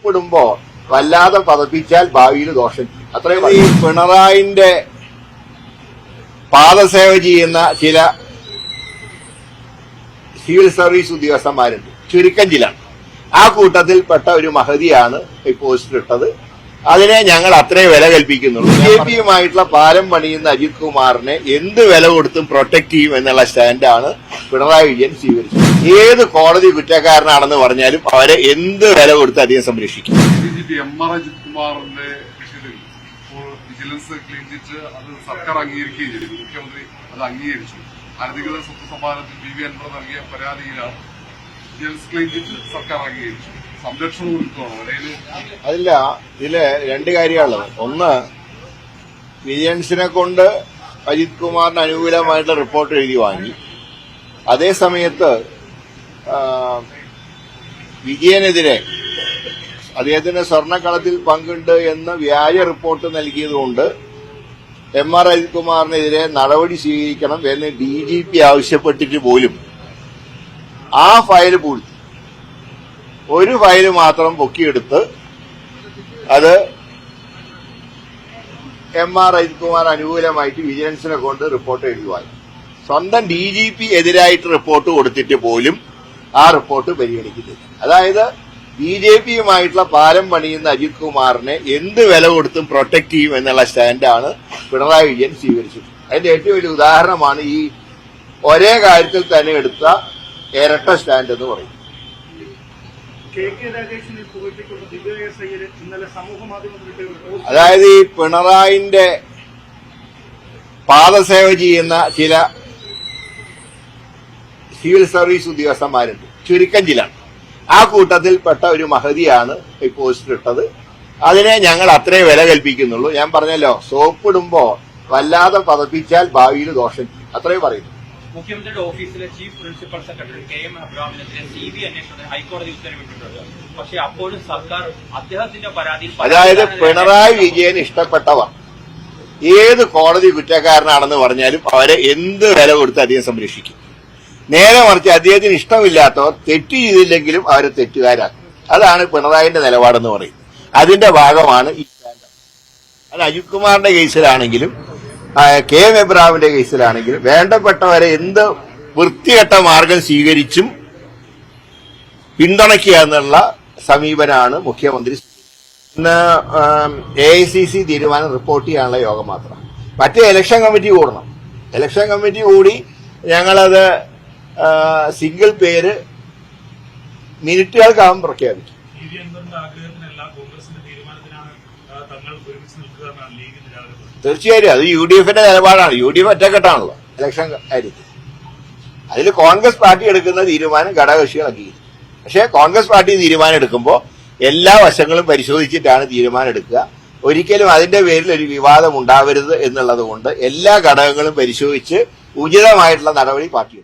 സോപ്പിടുമ്പോ വല്ലാതെ പതപ്പിച്ചാൽ ഭാവിയിൽ ദോഷം. അത്രയും ഈ പിണറായിന്റെ പാദസേവ ചെയ്യുന്ന ചില സിവിൽ സർവീസ് ഉദ്യോഗസ്ഥന്മാരുണ്ട്. ചുരുക്കം ചില ആ കൂട്ടത്തിൽപ്പെട്ട ഒരു മഹതിയാണ് ഈ പോസ്റ്റിലിട്ടത്. അതിനെ ഞങ്ങൾ അത്രേ വില കൽപ്പിക്കുന്നുള്ളൂ. ബി ജെ പിയുമായിട്ടുള്ള പാലം പണിയുന്ന അജിത് കുമാറിനെ എന്ത് വില കൊടുത്തും പ്രൊട്ടക്ട് ചെയ്യും എന്നുള്ള സ്റ്റാൻഡാണ് പിണറായി വിജയൻ സ്വീകരിച്ചത്. ഏത് കോടതി കുറ്റക്കാരനാണെന്ന് പറഞ്ഞാലും അവരെ എന്ത് വില കൊടുത്ത് അധികം സംരക്ഷിക്കും. എം ആർ അജിത് കുമാറിന്റെ വിജിലൻസ് ക്ലീൻ ചിറ്റ് അത് സർക്കാർ അംഗീകരിക്കുകയും ചെയ്തു. മുഖ്യമന്ത്രി അത് അംഗീകരിച്ചു. അനധികൃത സ്വത്ത് സമ്മാനത്തിൽ ബി വി അൻവർ നൽകിയ പരാതിയിലാണ് വിജിലൻസ് ക്ലീൻ ചിറ്റ് സർക്കാർ അംഗീകരിച്ചു അതില്ല ഇതിൽ രണ്ട് കാര്യമാണ് ഒന്ന് വിജിലൻസിനെ കൊണ്ട് അജിത് കുമാറിന് അനുകൂലമായിട്ടുള്ള റിപ്പോർട്ട് എഴുതി വാങ്ങി. അതേ സമയത്ത് വിജയനെതിരെ അദ്ദേഹത്തിന് സ്വർണക്കളത്തിൽ പങ്കുണ്ട് എന്ന് വ്യാജ റിപ്പോർട്ട് നൽകിയതുകൊണ്ട് എം ആർ അജിത് കുമാറിനെതിരെ നടപടി സ്വീകരിക്കണം എന്ന് ഡി ജി പി ആവശ്യപ്പെട്ടിട്ട് പോലും ആ ഫയൽ പൂഴ്ത്തി ഒരു ഫയൽ മാത്രം പൊക്കിയെടുത്ത് അത് എം ആർ അജിത് കുമാർ അനുകൂലമായിട്ട് വിജിലൻസിനെ കൊണ്ട് റിപ്പോർട്ട് എഴുതുവാൻ. സ്വന്തം ഡി ജി പി എതിരായിട്ട് റിപ്പോർട്ട് കൊടുത്തിട്ട് പോലും ആ റിപ്പോർട്ട് പരിഗണിക്കുന്നില്ല. അതായത് ബി ജെ പിയുമായിട്ടുള്ള പാലം പണിയുന്ന അജിത് കുമാറിനെ എന്ത് വില കൊടുത്തും പ്രൊട്ടക്ട് ചെയ്യും എന്നുള്ള സ്റ്റാൻഡാണ് പിണറായി വിജയൻ സ്വീകരിച്ചത് അതിന്റെ ഏറ്റവും വലിയ ഉദാഹരണമാണ് ഈ ഒരേ കാര്യത്തിൽ തന്നെ എടുത്ത ഇരട്ട സ്റ്റാൻഡ് എന്ന് പറയും അതായത് ഈ പിണറായിന്റെ പാദസേവ ചെയ്യുന്ന ചില സിവിൽ സർവീസ് ഉദ്യോഗസ്ഥന്മാരുണ്ട്. ചുരുക്കം ചില ആ കൂട്ടത്തിൽപ്പെട്ട ഒരു മഹതിയാണ് ഈ പോസ്റ്റർ ഇട്ടത് അതിനെ ഞങ്ങൾ അത്രേ വില കൽപ്പിക്കുന്നുള്ളൂ. ഞാൻ പറഞ്ഞല്ലോ സോപ്പിടുമ്പോ വല്ലാതെ പതപ്പിച്ചാൽ ഭാവിയിൽ ദോഷം. ചെയ്യും അത്രേ പറയുന്നു. മുഖ്യമന്ത്രിയുടെ ഓഫീസിലെ chief principal secretary K M അബ്രാമിനെതിരെ C B അന്വേഷണത്തിന് ഹൈക്കോടതി ഉത്തരവിട്ടിട്ടുണ്ട്. പക്ഷെ അപ്പോഴും സർക്കാർ അദ്ദേഹത്തിന്റെ പരാതിയിൽ അതായത് പിണറായി വിജയൻ ഇഷ്ടപ്പെട്ടവർ ഏത് കോടതി കുറ്റക്കാരനാണെന്ന് പറഞ്ഞാലും അവരെ എന്ത് വില കൊടുത്ത് അദ്ദേഹം സംരക്ഷിക്കും. നേരെ മറിച്ച് അദ്ദേഹത്തിന് ഇഷ്ടമില്ലാത്തവർ തെറ്റ് ചെയ്തില്ലെങ്കിലും അവരെ തെറ്റുകാരാക്കും. അതാണ് പിണറായിന്റെ നിലപാടെന്ന് പറയുന്നത്. അതിന്റെ ഭാഗമാണ് ഈ അത് അജിത് കുമാറിന്റെ കേസിലാണെങ്കിലും കെ എം എബ്രാമിന്റെ കേസിലാണെങ്കിൽ വേണ്ടപ്പെട്ടവരെ എന്ത് വൃത്തികെട്ട മാർഗം സ്വീകരിച്ചും പിന്തുണയ്ക്കുക എന്നുള്ള സമീപനാണ് മുഖ്യമന്ത്രി. ഇന്ന് എ ഐ സി സി തീരുമാനം റിപ്പോർട്ട് ചെയ്യാനുള്ള യോഗം മാത്രം. മറ്റേ ഇലക്ഷൻ കമ്മിറ്റി കൂടണം. ഇലക്ഷൻ കമ്മിറ്റി കൂടി ഞങ്ങളത് സിംഗിൾ പേര് മിനിറ്റുകൾക്കകം പ്രഖ്യാപിക്കും. തീർച്ചയായും അത് യു ഡി എഫിന്റെ നിലപാടാണ്. യു ഡി എഫ് ഒറ്റക്കെട്ടാണല്ലോ. ഇലക്ഷൻ കാര്യത്തിൽ. അതിൽ കോൺഗ്രസ് പാർട്ടി എടുക്കുന്ന തീരുമാനം ഘടകകക്ഷികളൊക്കെ പക്ഷേ കോൺഗ്രസ് പാർട്ടി തീരുമാനം എടുക്കുമ്പോൾ എല്ലാ വശങ്ങളും പരിശോധിച്ചിട്ടാണ് തീരുമാനം എടുക്കുക. ഒരിക്കലും അതിന്റെ പേരിൽ ഒരു വിവാദം ഉണ്ടാവരുത് എന്നുള്ളത് കൊണ്ട് എല്ലാ ഘടകങ്ങളും പരിശോധിച്ച് ഉചിതമായിട്ടുള്ള നടപടി പാർട്ടി